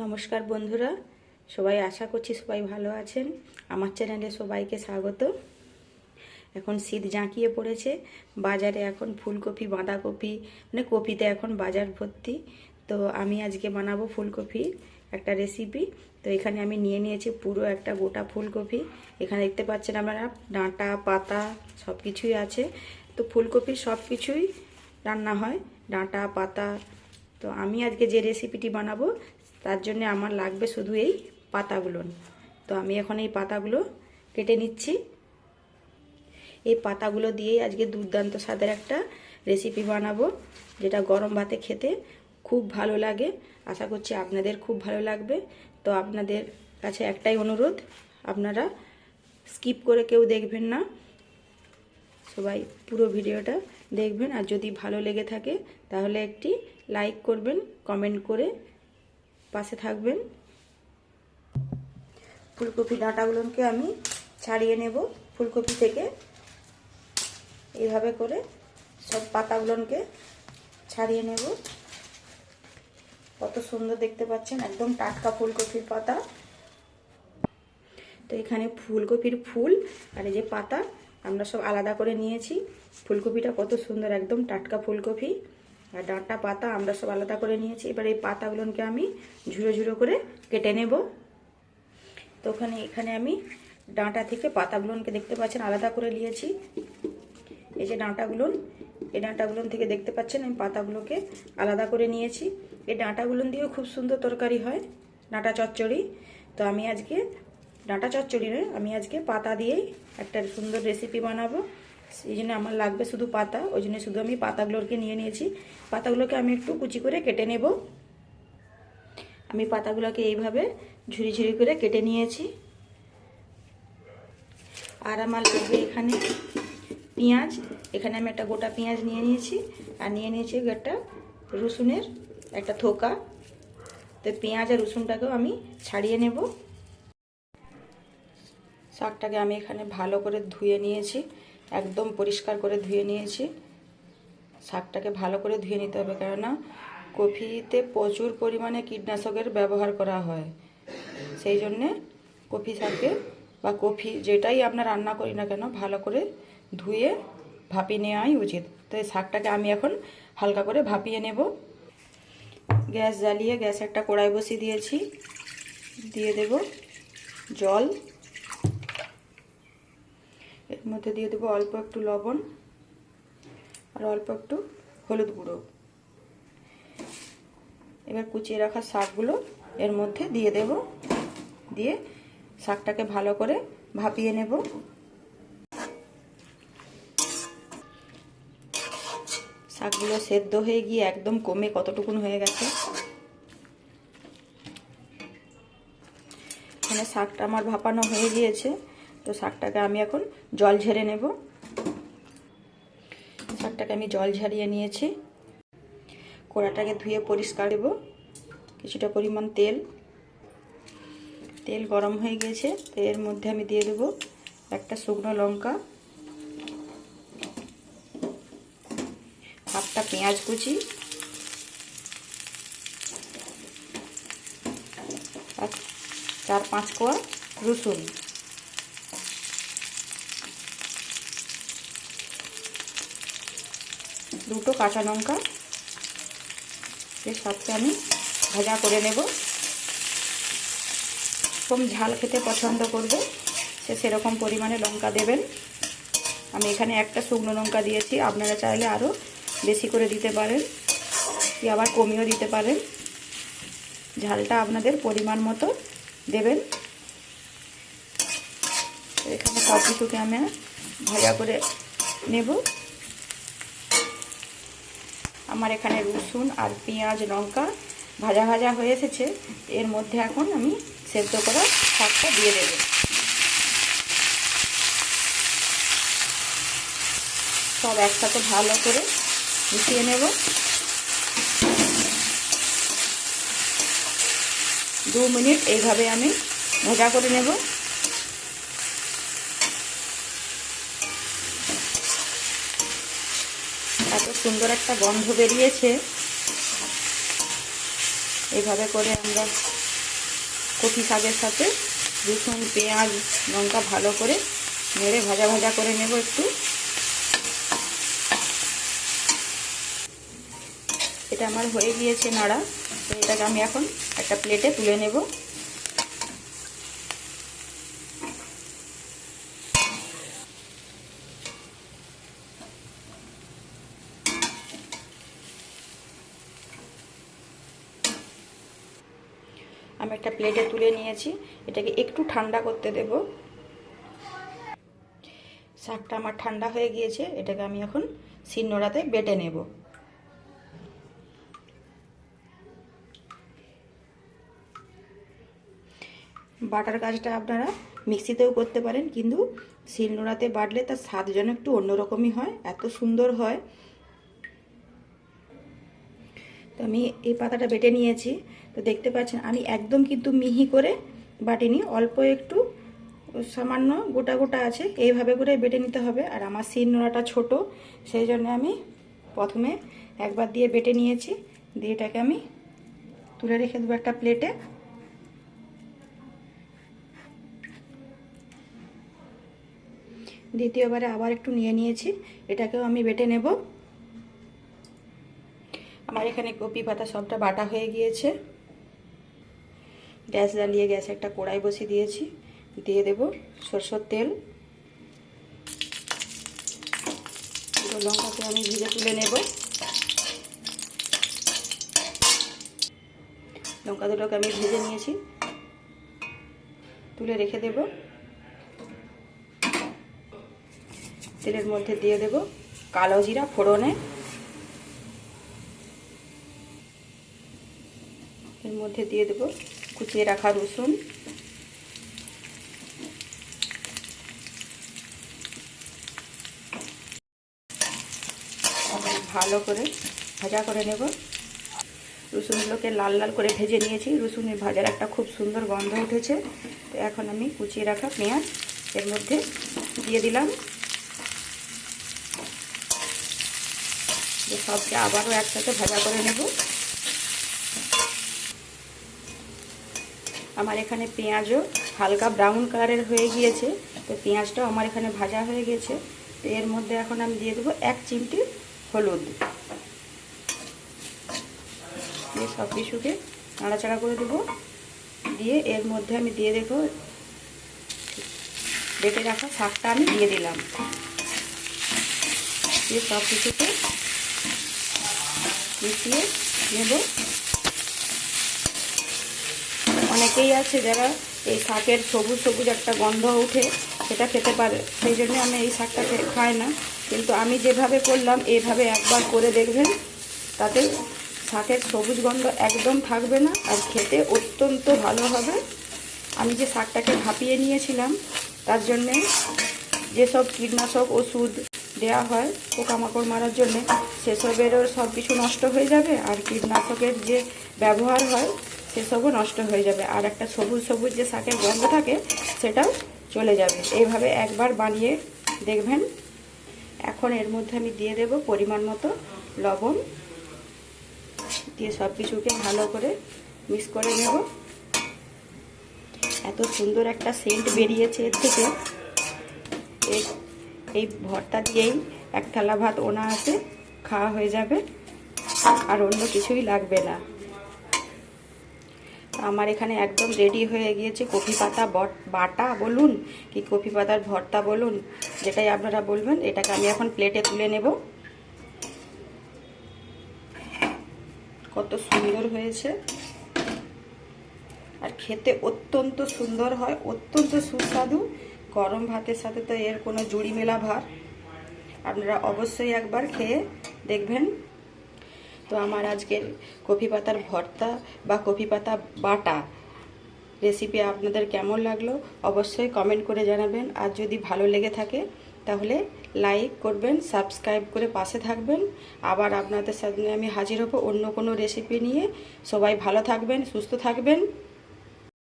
নমস্কার বন্ধুরা, সবাই আশা করছি সবাই ভালো আছেন। আমার চ্যানেলে সবাইকে স্বাগত। এখন শীত জাঁকিয়ে পড়েছে, বাজারে এখন ফুলকপি, বাঁধাকপি মানে কপিতে এখন বাজার ভর্তি। তো আমি আজকে বানাবো ফুলকপি একটা রেসিপি তো এখানে আমি নিয়ে নিয়েছি পুরো একটা গোটা ফুলকপি। এখানে দেখতে পাচ্ছেন আপনারা, ডাঁটা, পাতা সব কিছুই আছে। তো ফুলকপি সব কিছুই রান্না হয়, ডাঁটা, পাতা। তো আমি আজকে যে রেসিপিটি বানাবো তার জন্য আমার লাগবে শুধু এই পাতাগুলো তো আমি এখন এই পাতাগুলো কেটে নিচ্ছি। এই পাতাগুলো দিয়েই আজকে দুর্দান্ত স্বাদের একটা রেসিপি বানাবো, যেটা গরম ভাতে খেতে খুব ভালো লাগে। আশা করছি আপনাদের খুব ভালো লাগবে। তো আপনাদের কাছে একটাই অনুরোধ, আপনারা স্কিপ করে কেউ দেখবেন না। সবাই পুরো ভিডিওটা দেখবেন। আর যদি ভালো লেগে থাকে, তাহলে একটি লাইক করবেন কমেন্ট করে পাশে থাকবেন। ফুলকপি ডাঁটাগুলোকে আমি ছাড়িয়ে নেব ফুলকপি থেকে। এইভাবে করে সব পাতাগুলোকে ছাড়িয়ে নেব। কত সুন্দর দেখতে পাচ্ছেন, একদম টাটকা ফুলকপির পাতা। তো এখানে ফুলকপির ফুল আর এই যে পাতা আমরা সব আলাদা করে নিয়েছি। ফুলকপিটা কত সুন্দর, একদম টাটকা ফুলকপি। আর ডাঁটা পাতা আমরা সব আলাদা করে নিয়েছি। এবার এই পাতাগুলোকে আমি ঝুড়ো ঝুড়ো করে কেটে নেব। তো ওখানে, এখানে আমি ডাঁটা থেকে পাতাগুলোকে দেখতে পাচ্ছেন, আলাদা করে নিয়েছি। এই যে ডাঁটাগুলো, এই ডাঁটাগুলো থেকে দেখতে পাচ্ছেন, আমি পাতাগুলোকে আলাদা করে নিয়েছি। এই ডাঁটাগুলো দিয়েও খুব সুন্দর তরকারি হয়, ডাঁটা চচ্চড়ি। তো আমি আজকে, ডাঁটা চচ্চড়ি নয়, আমি আজকে পাতা দিয়েই একটা সুন্দর রেসিপি বানাবো। সেই জন্য আমার লাগবে শুধু পাতা, ওই জন্য শুধু আমি পাতাগুলোকে নিয়ে নিয়েছি। পাতাগুলোকে আমি একটু কুচি করে কেটে নেব। আমি পাতাগুলোকে এইভাবে ঝুড়ি ঝুড়ি করে কেটে নিয়েছি। আর আমার লাগবে এখানে পেঁয়াজ। এখানে আমি একটা গোটা পেঁয়াজ নিয়ে নিয়েছি। আর নিয়ে নিয়েছি একটা রসুনের একটা থোকা। তো পেঁয়াজ আর রসুনটাকেও আমি ছাড়িয়ে নেব। শাকটাকে আমি এখানে ভালো করে ধুয়ে নিয়েছি। একদম পরিষ্কার করে ধুয়ে নিয়েছি। শাকটাকে ভালো করে ধুয়ে নিতে হবে, কেননা কফিতে প্রচুর পরিমাণে কীটনাশকের ব্যবহার করা হয়। সেই জন্যে কফি শাকে বা কফি যেটাই আমরা রান্না করি না কেন, ভালো করে ধুয়ে ভাপিয়ে নেওয়াই উচিত। তো এই শাকটাকে আমি এখন হালকা করে ভাপিয়ে নেব। গ্যাস জ্বালিয়ে গ্যাস একটা কড়াই বসিয়ে দিয়েছি। দিয়ে দেব জল। এর মধ্যে দিয়ে দেবো অল্প একটু লবণ আর অল্প একটু হলুদ গুঁড়ো। এবার কুচিয়ে রাখা শাকগুলো এর মধ্যে দিয়ে দেব। দিয়ে শাকটাকে ভালো করে ভাপিয়ে নেব। শাকগুলো সেদ্ধ হয়ে গিয়ে একদম কমে কতটুকুন হয়ে গেছে। এখানে শাকটা আমার ভাপানো হয়ে গিয়েছে। তো শাকটাকে আমি এখন জল ঝেড়ে নেব। শাকটাকে আমি জল ঝারিয়ে নিয়েছি। কোড়াটাকে ধুয়ে পরিষ্কার দেব কিছুটা পরিমাণ তেল। তেল গরম হয়ে গিয়েছে তো এর মধ্যে আমি দিয়ে দেব একটা শুকনো লঙ্কা। হাফটা পেঁয়াজ কুচি। চার পাঁচ কোয়া রসুন। দুটো কাঁচা লঙ্কা। এর সাথে আমি ভাজা করে নেব। কম ঝাল খেতে পছন্দ করবে। সে সেরকম পরিমাণে লঙ্কা দেবেন। আমি এখানে একটা শুকনো লঙ্কা দিয়েছি। আপনারা চাইলে আরও বেশি করে দিতে পারেন কি আবার কমিয়েও দিতে পারেন। ঝালটা আপনাদের পরিমাণ মতো দেবেন। এখানে সব কিছুকে আমি ভাজা করে নেব। আমার এখানে রসুন আর পেঁয়াজ, লঙ্কা ভাজা ভাজা হয়ে এসেছে। এর মধ্যে এখন আমি সেদ্ধ করা শাকটা দিয়ে দেব। সব একসাথে ভালো করে মিশিয়ে নেব। দু মিনিট এইভাবে আমি ভাজা করে নেব। এত সুন্দর একটা গন্ধ বেরিয়েছে। এইভাবে করে আমরা কপি শাকের সাথে রসুন, পেঁয়াজ, লঙ্কা ভালো করে নেড়ে ভাজা ভাজা করে নেব একটু। এটা আমার হয়ে গিয়েছে নাড়া। তো এটাকে আমি এখন একটা প্লেটে তুলে নেব। আমি একটা প্লেটে তুলে নিয়েছি। এটাকে একটু ঠান্ডা করতে দেব। শাকটা আমার ঠান্ডা হয়ে গিয়েছে। এটাকে আমি এখন শিলনোড়াতে বেটে নেব। বাটার কাজটা আপনারা মিক্সিতেও করতে পারেন, কিন্তু শিলনোড়াতে বাটলে তার স্বাদ যেন একটু অন্যরকমই হয়, এত সুন্দর হয়। আমি এই পাতাটা বেটে নিয়েছি। তো দেখতে পাচ্ছেন, আমি একদম কিন্তু মিহি করে বাটিনি, অল্প একটু, সামান্য গোটা গোটা আছে, এইভাবে করে বেটে নিতে হবে। আর আমার শিল নোড়াটা ছোটো, সেই জন্য আমি প্রথমে একবার দিয়ে বেটে নিয়েছি, দিয়ে এটাকে আমি তুলে রেখে দেবো একটা প্লেটে। দ্বিতীয়বারে আবার একটু নিয়ে নিয়েছি, এটাকেও আমি বেটে নেব। আমার এখানে কপি পাতা সবটা বাটা হয়ে গিয়েছে। গ্যাস জ্বালিয়ে গ্যাসে একটা কড়াই বসিয়ে দিয়েছি। দিয়ে দেব সরষের তেল। লঙ্কাকে আমি ভিজে তুলে নেব। লঙ্কা দুটোকে আমি ভেজে নিয়েছি। তুলে রেখে দেব। তেলের মধ্যে দিয়ে দেব কালো জিরা ফোড়নে। মধ্যে দিয়ে দেব। কুচিয়ে রাখা রসুন। ভালো করে ভাজা করে নেব। রসুনগুলোকে লাল লাল করে ভেজে নিয়েছি। রসুনের ভাজার একটা খুব সুন্দর গন্ধ উঠেছে। তো এখন আমি কুচিয়ে রাখা পেঁয়াজ এর মধ্যে দিয়ে দিলাম। সবকে আবারও একসাথে ভাজা করে নেব। আমার এখানে পেঁয়াজও হালকা ব্রাউন কালারের হয়ে গিয়েছে। তো পেঁয়াজটাও আমার এখানে ভাজা হয়ে গেছে। তো এর মধ্যে এখন আমি দিয়ে দেবো এক চিমটি হলুদ। দিয়ে সব কিছুকে নাড়াচাড়া করে দেবো। দিয়ে এর মধ্যে আমি দিয়ে দেবো, বেটে রাখা শাকটা আমি দিয়ে দিলাম। দিয়ে সব কিছুকে মিশিয়ে নেব। অনেকেই আছে যারা এই শাকের সবুজ সবুজ একটা গন্ধ উঠে সেটা খেতে পারে। সেই জন্য আমি এই শাকটা খাই না। কিন্তু আমি যেভাবে করলাম এইভাবে একবার করে দেখবেন, তাতে শাকের সবুজ গন্ধ একদম থাকবে না আর খেতে অত্যন্ত ভালো হবে। আমি যে শাকটাকে ভাপিয়ে নিয়েছিলাম, তার জন্যে যেসব কীটনাশক, ওষুধ দেওয়া হয় পোকামাকড় মারার জন্যে, সেসবেরও সব কিছু নষ্ট হয়ে যাবে। আর কীটনাশকের যে ব্যবহার হয় সেসবও নষ্ট হয়ে যাবে। আর একটা সবুজ সবুজ যে শাকের গন্ধ থাকে, সেটাও চলে যাবে। এইভাবে একবার বানিয়ে দেখবেন। এখন এর মধ্যে আমি দিয়ে দেব পরিমাণ মতো লবণ। দিয়ে সব কিছুকে ভালো করে মিক্স করে নেব। এত সুন্দর একটা সেন্ট বেরিয়েছে এর থেকে। এই ভর্তা দিয়েই এক থালা ভাত ওনা আছে খাওয়া হয়ে যাবে। আর অন্য কিছুই লাগবে না। আমার এখানে একদম রেডি হয়ে গিয়েছে কফি পাতা বাটা বলুন কি কফি পাতার ভর্তা বলুন, যেটাই আপনারা বলবেন, এটাকে আমি এখন প্লেটে তুলে নেব। কত সুন্দর হয়েছে। আর খেতে অত্যন্ত সুন্দর হয়, অত্যন্ত সুস্বাদু। গরম ভাতের সাথে তো এর কোনো জুড়ি মেলা ভার। আপনারা অবশ্যই একবার খেয়ে দেখবেন। তো আমার আজকের কফি পাতার ভর্তা বা কফি পাতা বাটা রেসিপি আপনাদের কেমন লাগল অবশ্যই কমেন্ট করে জানাবেন। আর যদি ভালো লেগে থাকে, তাহলে লাইক করবেন সাবস্ক্রাইব করে পাশে থাকবেন। আবার আপনাদের সামনে আমি হাজির হব অন্য কোনো রেসিপি নিয়ে। সবাই ভালো থাকবেন, সুস্থ থাকবেন।